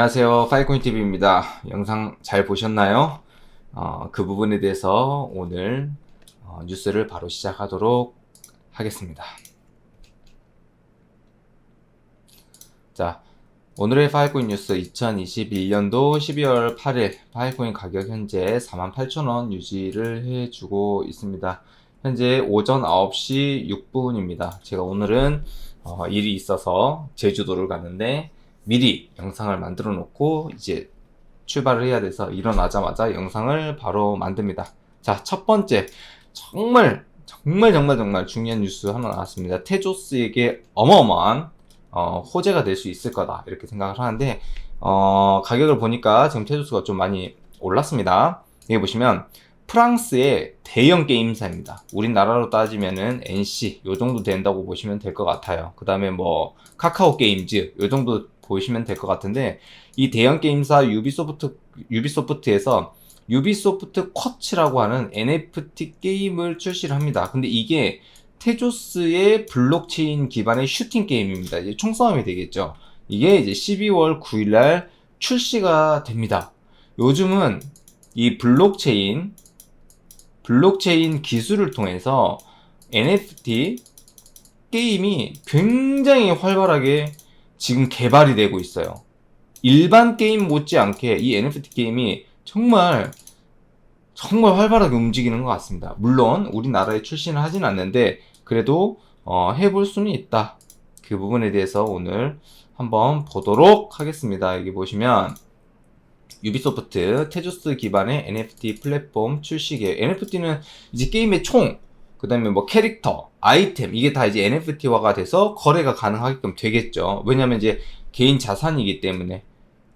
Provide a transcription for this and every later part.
안녕하세요. 파이코인TV입니다. 영상 잘 보셨나요? 어, 그 부분에 대해서 오늘 어, 뉴스를 바로 시작하도록 하겠습니다. 자, 오늘의 파이코인 뉴스 2021년도 12월 8일 파이코인 가격 현재 48,000원 유지를 해주고 있습니다. 현재 오전 9시 6분입니다. 제가 오늘은 어, 일이 있어서 제주도를 갔는데 미리 영상을 만들어 놓고 이제 출발을 해야 돼서 일어나자마자 영상을 바로 만듭니다. 자, 첫 번째. 정말, 정말, 정말, 정말 중요한 뉴스 하나 나왔습니다. 테조스에게 어마어마한, 어, 호재가 될 수 있을 거다. 이렇게 생각을 하는데, 어, 가격을 보니까 지금 테조스가 좀 많이 올랐습니다. 여기 보시면, 프랑스의 대형 게임사입니다. 우리나라로 따지면은 NC 요 정도 된다고 보시면 될 것 같아요. 그 다음에 뭐 카카오 게임즈 요 정도 보시면 될 것 같은데 이 대형 게임사 유비소프트 유비소프트에서 유비소프트 쿼츠라고 하는 NFT 게임을 출시를 합니다. 근데 이게 테조스의 블록체인 기반의 슈팅 게임입니다. 이제 총싸움이 되겠죠. 이게 이제 12월 9일 날 출시가 됩니다. 요즘은 이 블록체인 블록체인 기술을 통해서 NFT 게임이 굉장히 활발하게 지금 개발이 되고 있어요. 일반 게임 못지않게 이 NFT 게임이 정말 정말 활발하게 움직이는 것 같습니다. 물론 우리나라에 출시는 하진 않는데 그래도 어, 해볼 수는 있다. 그 부분에 대해서 오늘 한번 보도록 하겠습니다. 여기 보시면 유비소프트 테조스 기반의 NFT 플랫폼 출시 계획. NFT는 이제 게임의 총, 그 다음에 뭐 캐릭터, 아이템, 이게 다 이제 NFT화가 돼서 거래가 가능하게끔 되겠죠. 왜냐면 이제 개인 자산이기 때문에,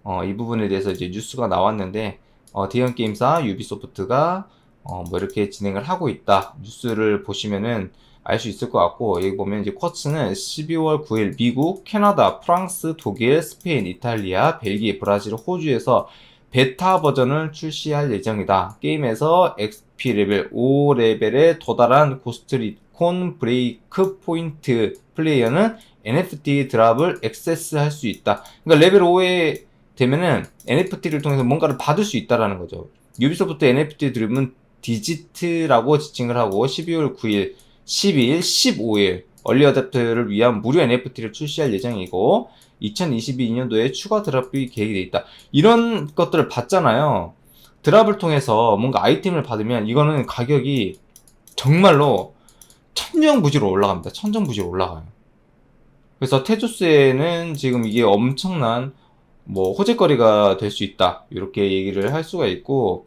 어, 이 부분에 대해서 이제 뉴스가 나왔는데, 어, 대형 게임사 유비소프트가, 어, 뭐 이렇게 진행을 하고 있다. 뉴스를 보시면은 알 수 있을 것 같고, 여기 보면 이제 쿼츠는 12월 9일 미국, 캐나다, 프랑스, 독일, 스페인, 이탈리아, 벨기에, 브라질, 호주에서 베타 버전을 출시할 예정이다. 게임에서 XP 레벨 5레벨에 도달한 고스트 리 콘 브레이크 포인트 플레이어는 NFT 드랍을 액세스할 수 있다. 그러니까 레벨 5에 되면은 NFT를 통해서 뭔가를 받을 수 있다라는 거죠. 유비소프트 NFT 드립은 디지트라고 지칭을 하고 12월 9일, 12일, 15일 얼리 어댑터를 위한 무료 NFT를 출시할 예정이고 2022년도에 추가 드랍이 계획이 돼 있다. 이런 것들을 봤잖아요. 드랍을 통해서 뭔가 아이템을 받으면 이거는 가격이 정말로 천정부지로 올라갑니다. 천정부지로 올라가요. 그래서 테조스에는 지금 이게 엄청난 뭐 호재거리가 될 수 있다. 이렇게 얘기를 할 수가 있고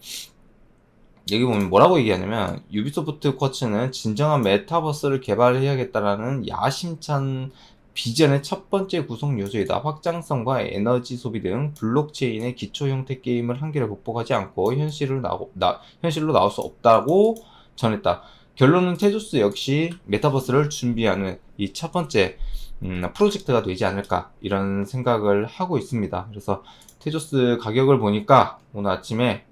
여기 보면 뭐라고 얘기하냐면 유비소프트 쿼츠는 진정한 메타버스를 개발해야겠다라는 야심찬 비전의 첫 번째 구성 요소이다. 확장성과 에너지 소비 등 블록체인의 기초 형태 게임을 한계를 극복하지 않고 현실로, 나오, 나, 현실로 나올 수 없다고 전했다. 결론은 테조스 역시 메타버스를 준비하는 이 첫 번째 음, 프로젝트가 되지 않을까 이런 생각을 하고 있습니다. 그래서 테조스 가격을 보니까 오늘 아침에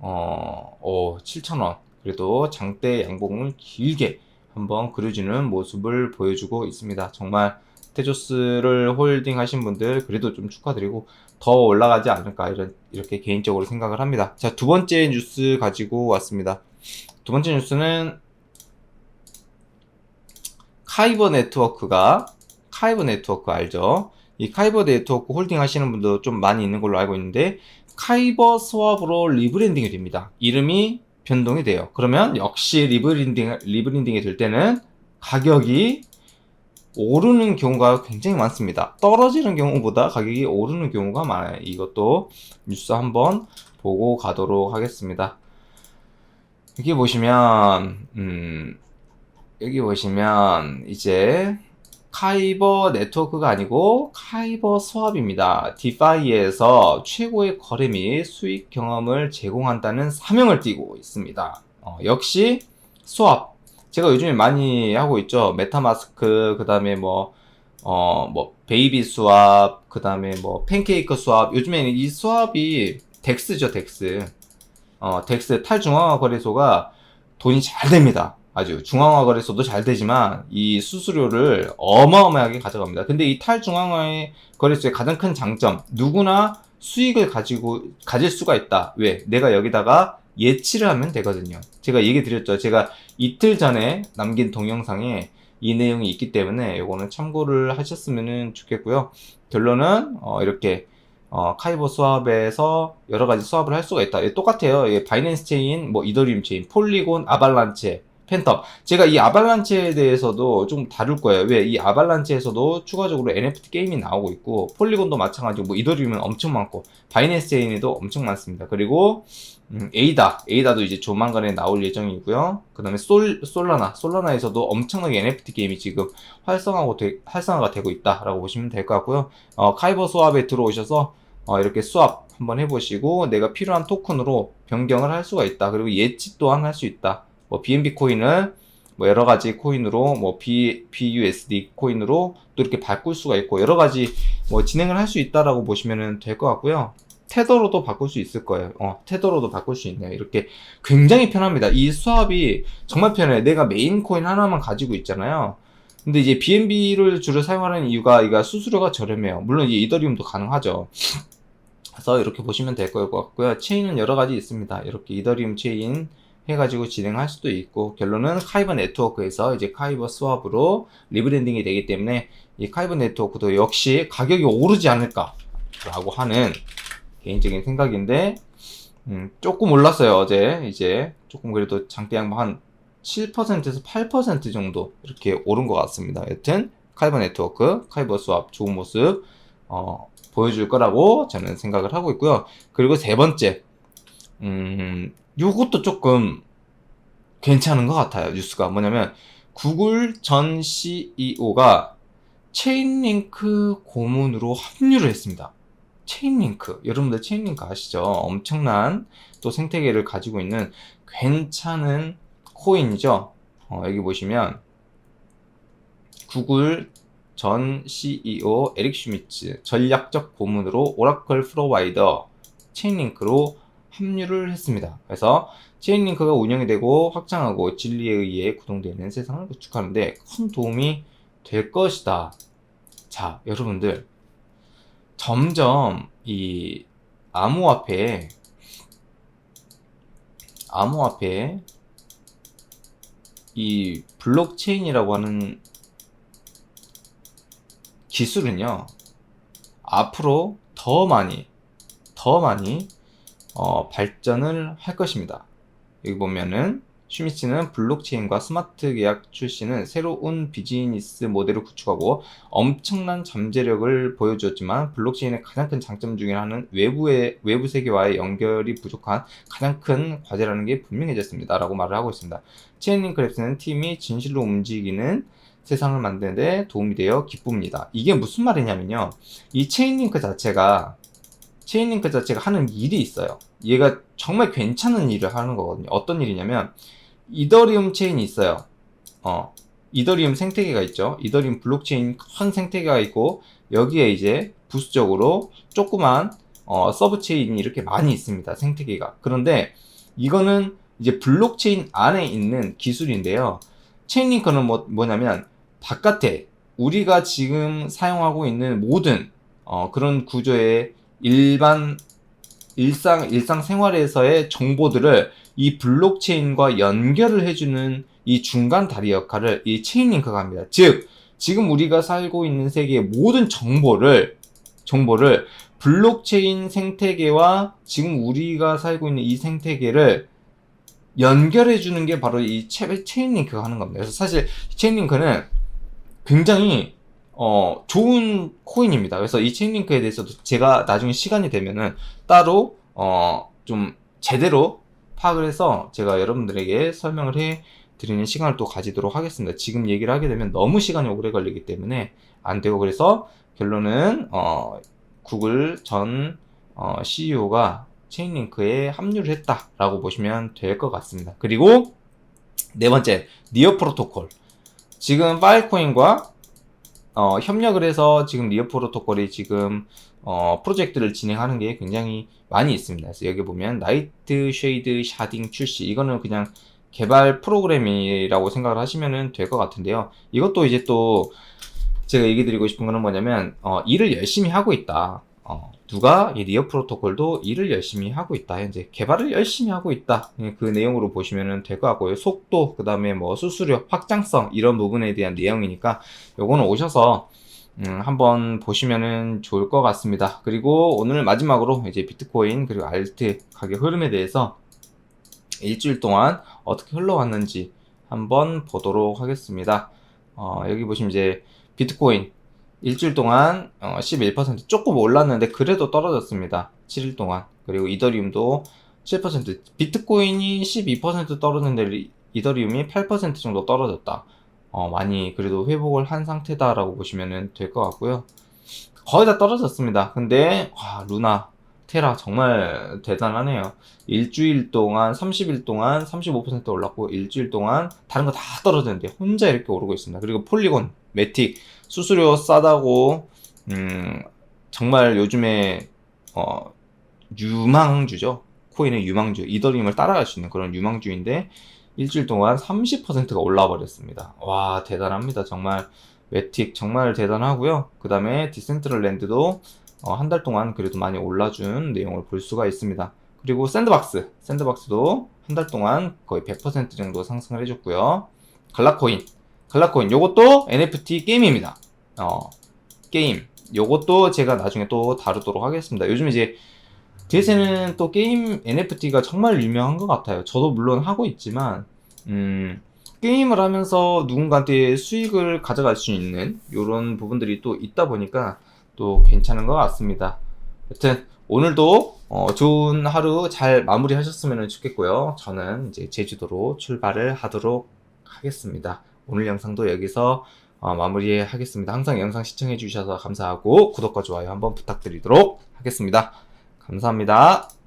어, 어 7,000원 그래도 장대 양봉을 길게 한번 그려주는 모습을 보여주고 있습니다. 정말 테조스를 홀딩 하신 분들 그래도 좀 축하드리고 더 올라가지 않을까 이런 이렇게 개인적으로 생각을 합니다. 자, 두 번째 뉴스 가지고 왔습니다. 두 번째 뉴스는 카이버 네트워크가 카이버 네트워크 알죠? 이 카이버 네트워크 홀딩 하시는 분도 좀 많이 있는 걸로 알고 있는데 카이버 스왑으로 리브랜딩이 됩니다. 이름이 변동이 돼요. 그러면 역시 리브랜딩 리브랜딩이 될 때는 가격이 오르는 경우가 굉장히 많습니다. 떨어지는 경우보다 가격이 오르는 경우가 많아요. 이것도 뉴스 한번 보고 가도록 하겠습니다. 여기 보시면, 음, 여기 보시면, 이제, 카이버 네트워크가 아니고 카이버 스왑입니다. 디파이에서 최고의 거래 및 수익 경험을 제공한다는 사명을 띠고 있습니다. 어, 역시 스왑 제가 요즘에 많이 하고 있죠. 메타마스크, 그 다음에 뭐, 어, 뭐, 베이비 수압, 그 다음에 뭐, 팬케이크 수압. 요즘에는 이 수압이 덱스죠, 덱스. 어, 덱스 탈중앙화 거래소가 돈이 잘 됩니다. 아주 중앙화 거래소도 잘 되지만 이 수수료를 어마어마하게 가져갑니다. 근데 이 탈중앙화 거래소의 가장 큰 장점 누구나 수익을 가지고 가질 수가 있다. 왜? 내가 여기다가 예치를 하면 되거든요. 제가 얘기 드렸죠. 제가 이틀 전에 남긴 동영상에 이 내용이 있기 때문에 이거는 참고를 하셨으면 좋겠고요. 결론은 어, 이렇게 어, 카이버 수압에서 여러 가지 수압을 할 수가 있다. 예, 똑같아요. 예, 바이낸스 체인, 뭐 이더리움 체인, 폴리곤, 아발란체, 팬텀. 제가 이 아발란체에 대해서도 좀 다룰 거예요. 왜? 이 아발란체에서도 추가적으로 NFT 게임이 나오고 있고, 폴리곤도 마찬가지고, 뭐 이더리움은 엄청 많고, 바이낸스 체인에도 엄청 많습니다. 그리고 음, 에이다, 에이다도 이제 조만간에 나올 예정이고요. 그 다음에 솔, 솔라나, 솔라나에서도 엄청나게 NFT 게임이 지금 활성화고 되, 활성화가 되고 있다라고 보시면 될 것 같고요. 어, 카이버 수압에 들어오셔서 어, 이렇게 수압 한번 해보시고 내가 필요한 토큰으로 변경을 할 수가 있다. 그리고 예치 또한 할 수 있다. 뭐 BNB 코인을 뭐 여러 가지 코인으로 뭐 B, BUSD 코인으로 또 이렇게 바꿀 수가 있고 여러 가지 뭐 진행을 할 수 있다라고 보시면 될 것 같고요. 테더로도 바꿀 수 있을 거예요. 어, 테더로도 바꿀 수 있네요. 이렇게 굉장히 편합니다. 이 수압이 정말 편해요. 내가 메인 코인 하나만 가지고 있잖아요. 근데 이제 BNB를 주로 사용하는 이유가 이가 수수료가 저렴해요. 물론 이제 이더리움도 가능하죠. 그래서 이렇게 보시면 될 것 같고요. 체인은 여러 가지 있습니다. 이렇게 이더리움 체인 해가지고 진행할 수도 있고 결론은 카이버 네트워크에서 이제 카이버 수압으로 리브랜딩이 되기 때문에 이 카이버 네트워크도 역시 가격이 오르지 않을까라고 하는 개인적인 생각인데 음, 조금 올랐어요 어제 이제 조금 그래도 장대양 한 7%에서 8% 정도 이렇게 오른 것 같습니다. 여튼 카이버 네트워크, 카이버 수압 좋은 모습 어, 보여줄 거라고 저는 생각을 하고 있고요. 그리고 세 번째, 음, 요것도 조금 괜찮은 것 같아요. 뉴스가 뭐냐면 구글 전 CEO가 체인링크 고문으로 합류를 했습니다. 체인링크 여러분들 체인링크 아시죠? 엄청난 또 생태계를 가지고 있는 괜찮은 코인이죠. 어, 여기 보시면 구글 전 CEO 에릭 슈미츠 전략적 고문으로 오라클 프로바이더 체인링크로 합류를 했습니다. 그래서 체인링크가 운영이 되고 확장하고 진리에 의해 구동되는 세상을 구축하는데 큰 도움이 될 것이다. 자, 여러분들 점점 이 암호화폐 암호화폐 이 블록체인이라고 하는 기술은요 앞으로 더 많이 더 많이 어, 발전을 할 것입니다. 여기 보면은 슈미츠는 블록체인과 스마트 계약 출시는 새로운 비즈니스 모델을 구축하고 엄청난 잠재력을 보여주었지만 블록체인의 가장 큰 장점 중에 하나는 외부의 외부 세계와의 연결이 부족한 가장 큰 과제라는 게 분명해졌습니다. 라고 말을 하고 있습니다. 체인링크 랩스는 팀이 진실로 움직이는 세상을 만드는 데 도움이 되어 기쁩니다. 이게 무슨 말이냐면요. 이 체인링크 자체가 체인링크 자체가 하는 일이 있어요. 얘가 정말 괜찮은 일을 하는 거거든요. 어떤 일이냐면 이더리움 체인이 있어요. 어, 이더리움 생태계가 있죠. 이더리움 블록체인 큰 생태계가 있고 여기에 이제 부수적으로 조그만 어, 서브 체인이 이렇게 많이 있습니다. 생태계가. 그런데 이거는 이제 블록체인 안에 있는 기술인데요. 체인링크는 뭐, 뭐냐면 바깥에 우리가 지금 사용하고 있는 모든 어, 그런 구조의 일반 일상 일상 생활에서의 정보들을 이 블록체인과 연결을 해주는 이 중간 다리 역할을 이 체인링크가 합니다. 즉 지금 우리가 살고 있는 세계의 모든 정보를 정보를 블록체인 생태계와 지금 우리가 살고 있는 이 생태계를 연결해 주는 게 바로 이 체인링크가 하는 겁니다. 그래서 사실 체인링크는 굉장히 어, 좋은 코인입니다. 그래서 이 체인링크에 대해서도 제가 나중에 시간이 되면은 따로, 어, 좀 제대로 파악을 해서 제가 여러분들에게 설명을 해 드리는 시간을 또 가지도록 하겠습니다. 지금 얘기를 하게 되면 너무 시간이 오래 걸리기 때문에 안 되고 그래서 결론은, 어, 구글 전, 어, CEO가 체인링크에 합류를 했다라고 보시면 될 것 같습니다. 그리고 네 번째, 니어 프로토콜. 지금 파일코인과 어, 협력을 해서 지금 리어 프로토콜이 지금 어, 프로젝트를 진행하는 게 굉장히 많이 있습니다. 그래서 여기 보면 나이트 쉐이드 샤딩 출시 이거는 그냥 개발 프로그램이라고 생각을 하시면 될 것 같은데요. 이것도 이제 또 제가 얘기 드리고 싶은 거는 뭐냐면 어, 일을 열심히 하고 있다. 어, 누가 이 리어 프로토콜도 일을 열심히 하고 있다. 현재 개발을 열심히 하고 있다. 예, 그 내용으로 보시면 될 것 같고요. 속도, 그 다음에 뭐 수수료, 확장성 이런 부분에 대한 내용이니까 요거는 오셔서 음, 한번 보시면은 좋을 것 같습니다. 그리고 오늘 마지막으로 이제 비트코인 그리고 알트 가격 흐름에 대해서 일주일 동안 어떻게 흘러왔는지 한번 보도록 하겠습니다. 어, 여기 보시면 이제 비트코인 일주일 동안 어, 11% 조금 올랐는데 그래도 떨어졌습니다. 7일 동안. 그리고 이더리움도 7% 비트코인이 12% 떨어졌는데 리- 이더리움이 8% 정도 떨어졌다. 어, 많이 그래도 회복을 한 상태다라고 보시면 될 것 같고요. 거의 다 떨어졌습니다. 근데 와, 루나, 테라 정말 대단하네요. 일주일 동안 30일 동안 35% 올랐고 일주일 동안 다른 거 다 떨어졌는데 혼자 이렇게 오르고 있습니다. 그리고 폴리곤, 매틱 수수료 싸다고 음, 정말 요즘에 어, 유망주죠. 코인의 유망주, 이더리움을 따라갈 수 있는 그런 유망주인데 일주일 동안 30%가 올라 버렸습니다. 와 대단합니다. 정말 매틱 정말 대단하고요. 그 다음에 디센트럴랜드도 어, 한 달 동안 그래도 많이 올라준 내용을 볼 수가 있습니다. 그리고 샌드박스, 샌드박스도 한 달 동안 거의 100% 정도 상승을 해줬고요. 갈라코인, 갈라코인 요것도 NFT 게임입니다. 어, 게임. 요것도 제가 나중에 또 다루도록 하겠습니다. 요즘 이제 DS는 또 게임 NFT가 정말 유명한 것 같아요. 저도 물론 하고 있지만, 음, 게임을 하면서 누군가한테 수익을 가져갈 수 있는 이런 부분들이 또 있다 보니까 또 괜찮은 것 같습니다. 여튼 오늘도 어, 좋은 하루 잘 마무리하셨으면 좋겠고요. 저는 이제 제주도로 출발을 하도록 하겠습니다. 오늘 영상도 여기서 어, 마무리하겠습니다. 항상 영상 시청해 주셔서 감사하고 구독과 좋아요 한번 부탁드리도록 하겠습니다. 감사합니다.